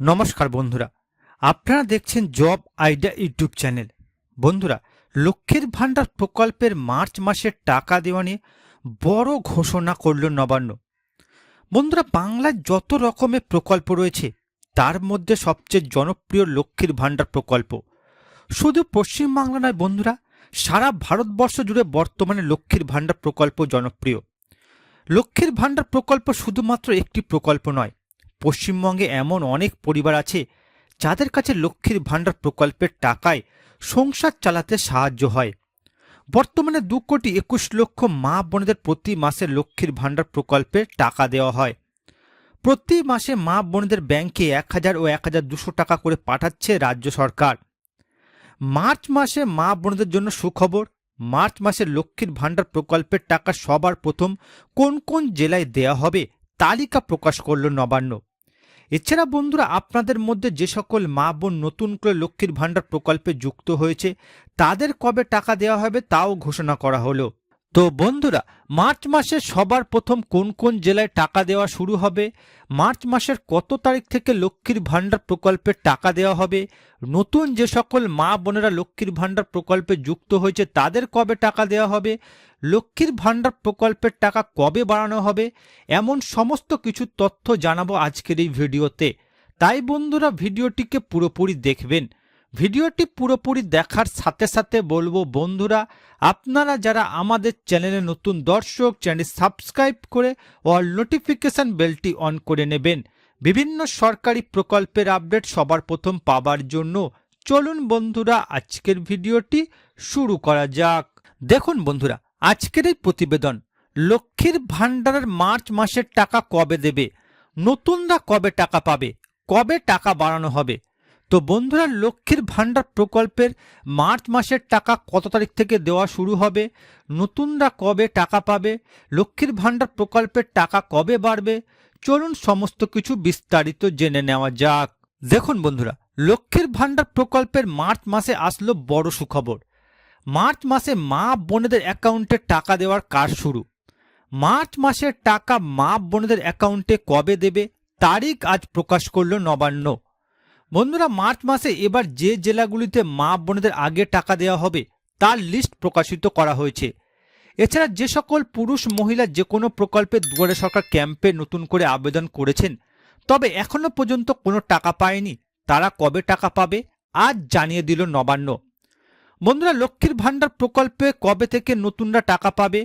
নমস্কার বন্ধুরা, আপনারা দেখছেন জব আইডিয়া ইউটিউব চ্যানেল। বন্ধুরা, লক্ষ্মীর ভাণ্ডার প্রকল্পের মার্চ মাসের টাকা দেওয়া নিয়ে বড় ঘোষণা করল নবান্ন। বন্ধুরা, বাংলায় যত রকমের প্রকল্প রয়েছে, তার মধ্যে সবচেয়ে জনপ্রিয় লক্ষ্মীর ভাণ্ডার প্রকল্প। শুধু পশ্চিমবাংলা নয় বন্ধুরা, সারা ভারতবর্ষ জুড়ে বর্তমানে লক্ষ্মীর ভাণ্ডার প্রকল্প জনপ্রিয়। লক্ষ্মীর ভাণ্ডার প্রকল্প শুধুমাত্র একটি প্রকল্প নয় পশ্চিমবঙ্গে এমন অনেক পরিবার আছে যাদের কাছে লক্ষ্মীর ভাণ্ডার প্রকল্পের টাকায় সংসার চালাতে সাহায্য হয়। বর্তমানে দু কোটি একুশ লক্ষ মা বোনেদের প্রতি মাসে লক্ষ্মীর ভাণ্ডার প্রকল্পের টাকা দেওয়া হয়। প্রতি মাসে মা বোনেদের ব্যাংকে এক হাজার ও এক হাজার দুশো টাকা করে পাঠাচ্ছে রাজ্য সরকার। মার্চ মাসে মা বোনদের জন্য সুখবর, মার্চ মাসে লক্ষ্মীর ভাণ্ডার প্রকল্পের টাকা সবার প্রথম কোন কোন জেলায় দেয়া হবে তালিকা প্রকাশ করল নবান্ন। এছাড়া বন্ধুরা, আপনাদের মধ্যে যে সকল মা বোন নতুন করে লক্ষ্মীর ভাণ্ডার প্রকল্পে যুক্ত হয়েছে, তাদের কবে টাকা দেওয়া হবে তাও ঘোষণা করা হলো। তো বন্ধুরা, মার্চ মাসে সবার প্রথম কোন কোন জেলায় টাকা দেওয়া শুরু হবে? মার্চ মাসের কত তারিখ থেকে লক্ষ্মীর ভাণ্ডার প্রকল্পের টাকা দেওয়া হবে? নতুন যে সকল মা বোনেরা লক্ষ্মীর ভাণ্ডার প্রকল্পে যুক্ত হয়েছে, তাদের কবে টাকা দেওয়া হবে? লক্ষ্মীর ভাণ্ডার প্রকল্পের টাকা কবে বাড়ানো হবে? এমন সমস্ত কিছু তথ্য জানাব আজকের এই ভিডিওতে। তাই বন্ধুরা, ভিডিওটিকে পুরোপুরি দেখবেন। ভিডিওটি পুরোপুরি দেখার সাথে সাথে বলব, বন্ধুরা, আপনারা যারা আমাদের চ্যানেলে নতুন দর্শক চ্যানেল সাবস্ক্রাইব করে অল নোটিফিকেশন বেলটি অন করে নেবেন। বিভিন্ন সরকারি প্রকল্পের আপডেট সবার প্রথম পাবার জন্য চলুন, বন্ধুরা, আজকের ভিডিওটি শুরু করা যাক। দেখুন, বন্ধুরা, আজকের এই প্রতিবেদন, লক্ষ্মীর ভাণ্ডারের মার্চ মাসের টাকা কবে দেবে? নতুনরা কবে টাকা পাবে? কবে টাকা বাড়ানো হবে? তো বন্ধুরা, লক্ষ্মীর ভাণ্ডার প্রকল্পের মার্চ মাসের টাকা কত তারিখ থেকে দেওয়া শুরু হবে? নতুনরা কবে টাকা পাবে? লক্ষ্মীর ভাণ্ডার প্রকল্পের টাকা কবে বাড়বে? চলুন সমস্ত কিছু বিস্তারিত জেনে নেওয়া যাক। দেখুন বন্ধুরা, লক্ষ্মীর ভাণ্ডার প্রকল্পের মার্চ মাসে আসলো বড় সুখবর। মার্চ মাসে মা বোনেদের অ্যাকাউন্টে টাকা দেওয়ার কাজ শুরু। মার্চ মাসের টাকা মা বোনেদের অ্যাকাউন্টে কবে দেবে? তারিখ আজ প্রকাশ করল নবান্ন। বন্ধুরা মার্চ মাসে এবার যে জেলাগুলিতে মা বোনেদের আগে টাকা দেওয়া হবে, তার লিস্ট প্রকাশিত করা হয়েছে। এছাড়া যে সকল পুরুষ মহিলা যে কোনো প্রকল্পে দুয়ারে সরকার ক্যাম্পে নতুন করে আবেদন করেছেন, তবে এখনও পর্যন্ত কোনো টাকা পায়নি। তারা কবে টাকা পাবে, আজ জানিয়ে দিল নবান্ন। বন্ধুরা লক্ষ্মীর ভাণ্ডার প্রকল্পে কবে থেকে নতুনরা টাকা পাবে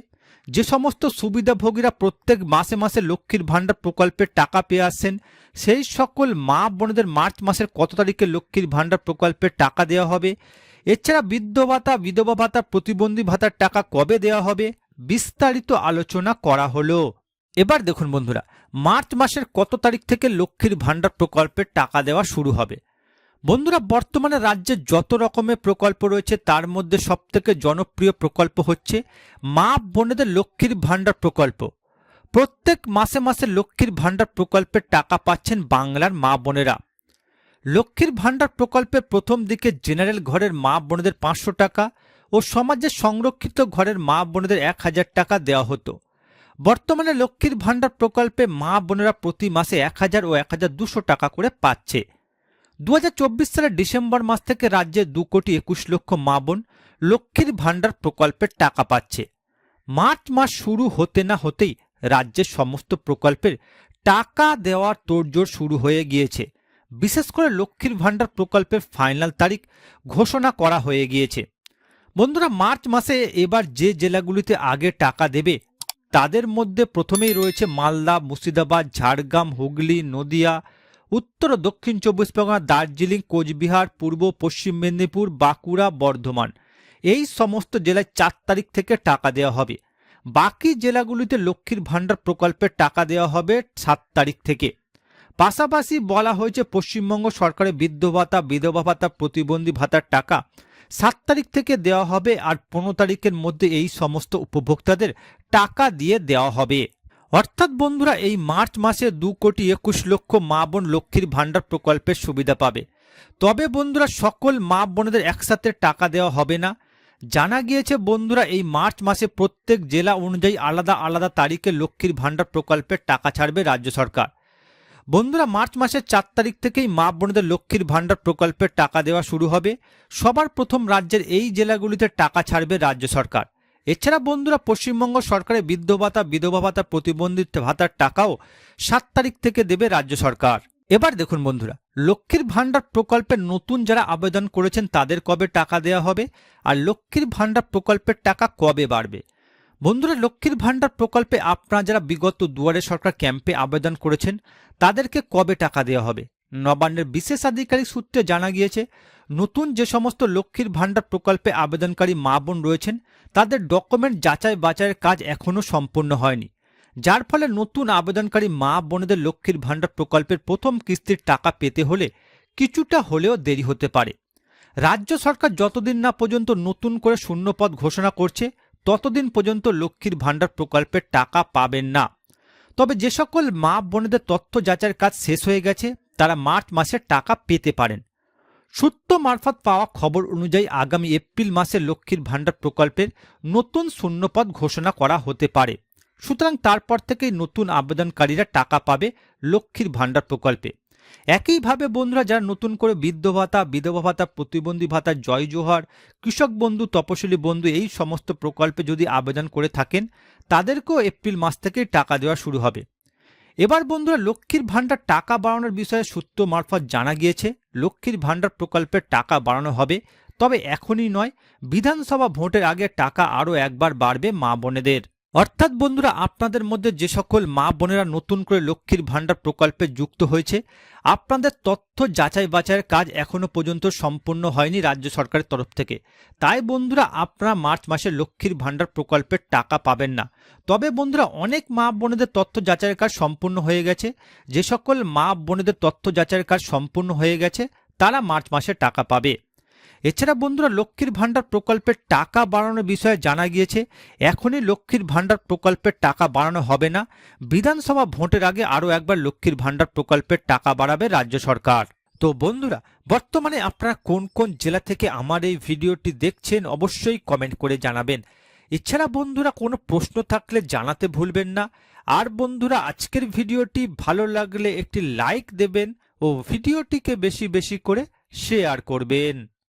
যে সমস্ত সুবিধাভোগীরা প্রত্যেক মাসে মাসে লক্ষ্মীর ভাণ্ডার প্রকল্পের টাকা পেয়ে আসছেন, সেই সকল মা বোনদের মার্চ মাসের কত তারিখে লক্ষ্মীর ভাণ্ডার প্রকল্পের টাকা দেওয়া হবে? এছাড়া বৃদ্ধ ভাতা, বিধবা ভাতা, প্রতিবন্ধী ভাতার টাকা কবে দেওয়া হবে? বিস্তারিত আলোচনা করা হলো। এবার দেখুন বন্ধুরা, মার্চ মাসের কত তারিখ থেকে লক্ষ্মীর ভাণ্ডার প্রকল্পের টাকা দেওয়া শুরু হবে? বন্ধুরা, বর্তমানে রাজ্যে যত রকমের প্রকল্প রয়েছে, তার মধ্যে সবথেকে জনপ্রিয় প্রকল্প হচ্ছে মা বোনেদের লক্ষ্মীর ভাণ্ডার প্রকল্প। প্রত্যেক মাসে মাসে লক্ষ্মীর ভাণ্ডার প্রকল্পের টাকা পাচ্ছেন বাংলার মা বোনেরা। লক্ষ্মীর ভাণ্ডার প্রকল্পের প্রথম দিকে জেনারেল ঘরের মা বোনেদের পাঁচশো টাকা ও সমাজের সংরক্ষিত ঘরের মা বোনেদের এক হাজার টাকা দেওয়া হতো। বর্তমানে লক্ষ্মীর ভাণ্ডার প্রকল্পে মা বোনেরা প্রতি মাসে এক হাজার ও এক হাজার দুশো টাকা করে পাচ্ছে। দু হাজার চব্বিশ সালের ডিসেম্বর মাস থেকে রাজ্যে দু কোটি একুশ লক্ষ মা বোন লক্ষ্মীর ভাণ্ডার প্রকল্পের টাকা পাচ্ছে। মার্চ মাস শুরু হতে না হতেই রাজ্যের সমস্ত প্রকল্পের টাকা দেওয়ার তোড়জোড় শুরু হয়ে গিয়েছে। বিশেষ করে লক্ষ্মীর ভাণ্ডার প্রকল্পের ফাইনাল তারিখ ঘোষণা করা হয়ে গিয়েছে। বন্ধুরা, মার্চ মাসে এবার যে জেলাগুলিতে আগে টাকা দেবে, তাদের মধ্যে প্রথমেই রয়েছে মালদা, মুর্শিদাবাদ, ঝাড়গ্রাম, হুগলি, নদিয়া উত্তর ও দক্ষিণ চব্বিশ পরগনা, দার্জিলিং, কোচবিহার, পূর্ব, পশ্চিম মেদিনীপুর, বাঁকুড়া, বর্ধমান। এই সমস্ত জেলায় চার তারিখ থেকে টাকা দেওয়া হবে। বাকি জেলাগুলিতে লক্ষ্মীর ভাণ্ডার প্রকল্পের টাকা দেওয়া হবে সাত তারিখ থেকে। পাশাপাশি বলা হয়েছে, পশ্চিমবঙ্গ সরকারের বৃদ্ধ ভাতা, বিধবা ভাতা প্রতিবন্ধী ভাতার টাকা সাত তারিখ থেকে দেওয়া হবে আর পনেরো তারিখের মধ্যে এই সমস্ত উপভোক্তাদের টাকা দিয়ে দেওয়া হবে। অর্থাৎ বন্ধুরা, এই মার্চ মাসে দু কোটি একুশ লক্ষ মা বোন লক্ষ্মীর ভাণ্ডার প্রকল্পের সুবিধা পাবে। তবে বন্ধুরা, সকল মা বোনেদের একসাথে টাকা দেওয়া হবে না। জানা গিয়েছে বন্ধুরা, এই মার্চ মাসে প্রত্যেক জেলা অনুযায়ী আলাদা আলাদা তারিখে লক্ষ্মীর ভাণ্ডার প্রকল্পের টাকা ছাড়বে রাজ্য সরকার। বন্ধুরা, মার্চ মাসের চার তারিখ থেকেই মা বোনদের লক্ষ্মীর ভাণ্ডার প্রকল্পের টাকা দেওয়া শুরু হবে। সবার প্রথম রাজ্যের এই জেলাগুলিতে টাকা ছাড়বে রাজ্য সরকার। এছাড়া বন্ধুরা পশ্চিমবঙ্গ সরকারের বৃদ্ধ ভাতা বিধবা ভাতা প্রতিবন্ধিত ভাতার টাকাও সাত তারিখ থেকে দেবে রাজ্য সরকার। এবার দেখুন বন্ধুরা, লক্ষ্মীর ভাণ্ডার প্রকল্পে নতুন যারা আবেদন করেছেন তাদের কবে টাকা দেওয়া হবে আর লক্ষ্মীর ভাণ্ডার প্রকল্পের টাকা কবে বাড়বে? বন্ধুরা, লক্ষ্মীর ভাণ্ডার প্রকল্পে আপনারা যারা বিগত দুয়ারে সরকার ক্যাম্পে আবেদন করেছেন, তাদেরকে কবে টাকা দেওয়া হবে? নবান্নের বিশেষ আধিকারিক সূত্রে জানা গিয়েছে নতুন যে সমস্ত লক্ষ্মীর ভাণ্ডার প্রকল্পে আবেদনকারী মা বোন রয়েছেন, তাদের ডকুমেন্ট যাচাই বাছাইয়ের কাজ এখনও সম্পূর্ণ হয়নি। যার ফলে নতুন আবেদনকারী মা বোনেদের লক্ষ্মীর ভাণ্ডার প্রকল্পের প্রথম কিস্তির টাকা পেতে হলে কিছুটা হলেও দেরি হতে পারে। রাজ্য সরকার যতদিন না পর্যন্ত নতুন করে শূন্যপদ ঘোষণা করছে, ততদিন পর্যন্ত লক্ষ্মীর ভাণ্ডার প্রকল্পের টাকা পাবেন না। তবে যে সকল মা বোনেদের তথ্য যাচাইয়ের কাজ শেষ হয়ে গেছে, তারা মার্চ মাসে টাকা পেতে পারেন। সূত্র মারফত পাওয়া খবর অনুযায়ী আগামী এপ্রিল মাসে লক্ষ্মীর ভাণ্ডার প্রকল্পের নতুন শূন্যপদ ঘোষণা করা হতে পারে। সুতরাং তারপর থেকেই নতুন আবেদনকারীরা টাকা পাবে লক্ষ্মীর ভাণ্ডার প্রকল্পে। একইভাবে বন্ধুরা, যারা নতুন করে বৃদ্ধ ভাতা, বিধবা ভাতা, প্রতিবন্ধী ভাতা, জয় জোহার, কৃষক বন্ধু, তপশিলি বন্ধু এই সমস্ত প্রকল্পে যদি আবেদন করে থাকেন, তাদেরকেও এপ্রিল মাস থেকেই টাকা দেওয়া শুরু হবে। এবার বন্ধুরা লক্ষ্মীর ভাণ্ডার টাকা বাড়ানোর বিষয়ে সূত্র মারফত জানা গিয়েছে, লক্ষ্মীর ভাণ্ডার প্রকল্পের টাকা বাড়ানো হবে, তবে এখনই নয়, বিধানসভা ভোটের আগে টাকা আরও একবার বাড়বে মা বোনেদের। অর্থাৎ বন্ধুরা, আপনাদের মধ্যে যে সকল মা বোনেরা নতুন করে লক্ষ্মীর ভাণ্ডার প্রকল্পে যুক্ত হয়েছে, আপনাদের তথ্য যাচাই বাছাইয়ের কাজ এখনও পর্যন্ত সম্পূর্ণ হয়নি রাজ্য সরকারের তরফ থেকে। তাই বন্ধুরা, আপনারা মার্চ মাসে লক্ষ্মীর ভাণ্ডার প্রকল্পের টাকা পাবেন না। তবে বন্ধুরা, অনেক মা বোনেদের তথ্য যাচাইয়ের কাজ সম্পূর্ণ হয়ে গেছে। যে সকল মা বোনেদের তথ্য যাচাইয়ের কাজ সম্পূর্ণ হয়ে গেছে, তারা মার্চ মাসে টাকা পাবে। এছাড়া বন্ধুরা লক্ষ্মীর ভাণ্ডার প্রকল্পের টাকা বাড়ানোর বিষয়ে জানা গিয়েছে, এখনই লক্ষ্মীর ভাণ্ডার প্রকল্পের টাকা বাড়ানো হবে না। বিধানসভা ভোটের আগে আরও একবার লক্ষ্মীর ভাণ্ডার প্রকল্পের টাকা বাড়াবে রাজ্য সরকার। তো বন্ধুরা, বর্তমানে আপনারা কোন কোন জেলা থেকে আমার এই ভিডিওটি দেখছেন অবশ্যই কমেন্ট করে জানাবেন। এছাড়া বন্ধুরা, কোনো প্রশ্ন থাকলে জানাতে ভুলবেন না। আর বন্ধুরা, আজকের ভিডিওটি ভালো লাগলে একটি লাইক দেবেন ও ভিডিওটিকে বেশি বেশি করে শেয়ার করবেন।